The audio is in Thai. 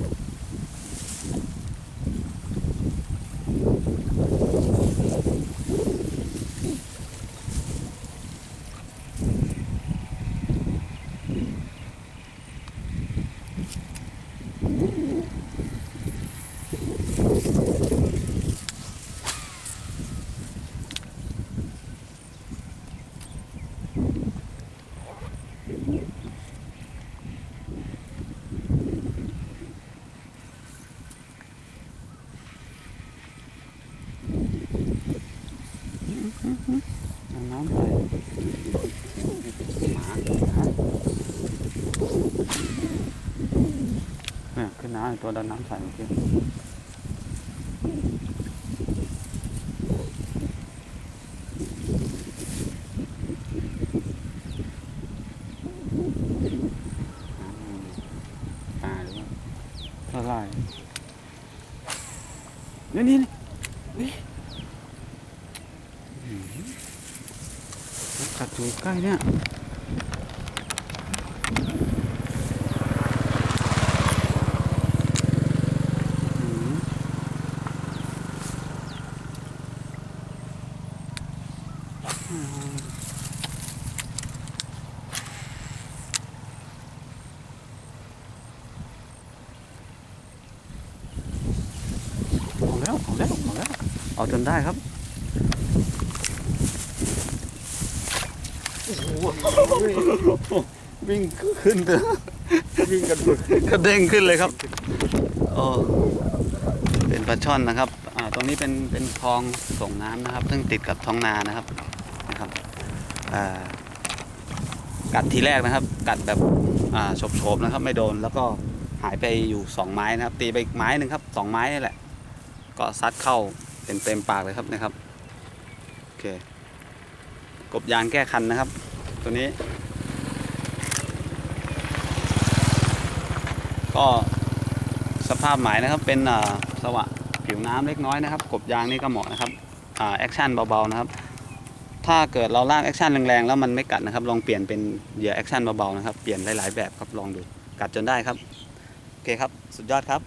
Ooh. น้ำไปหมาขึ้นน้ำตัวดันน้ำใส่เมื่อกี้วยว่าอะไรนี่นี่นี่ กัดอยู่ใกล้เนี่ยอืมเอาแล้วเอาแล้วเอาแล้วเอาจนได้ครับ วิ่งขึ้นเถอะวิ่งกันกระเด้งขึ้นเลยครับโอ้เป็นปลาช่อนนะครับอ่าตรงนี้เป็นเป็นคลองส่งน้ำนะครับ ซึ่งติดกับท้องนานะครับนะครับอ่ากัดทีแรกนะครับ กัดแบบอ่าโฉบๆนะครับ ไม่โดนแล้วก็หายไปอยู่สองไม้นะครับ ตีไปอีกไม้หนึ่งครับสองไม้นี่แหละ ก็ซัดเข้าเต็มเต็มปากเลยครับนะครับโอเค กบยางแก้คันนะครับ ตัวนี้ ก็สภาพหมายนะครับเป็นสวะผิวน้ำเล็กน้อยนะครับ กบยางนี่ก็เหมาะนะครับอแอคชั่นเบาๆนะครับ ถ้าเกิดเราลากแอคชั่นแรงๆแล้วมันไม่กัดนะครับ ลองเปลี่ยนเป็นเหยื่อแอคชั่นเบาๆนะครับ เปลี่ยนหลายๆแบบครับลองดูกัดจนได้ครับ โอเคครับ สุดยอดครับ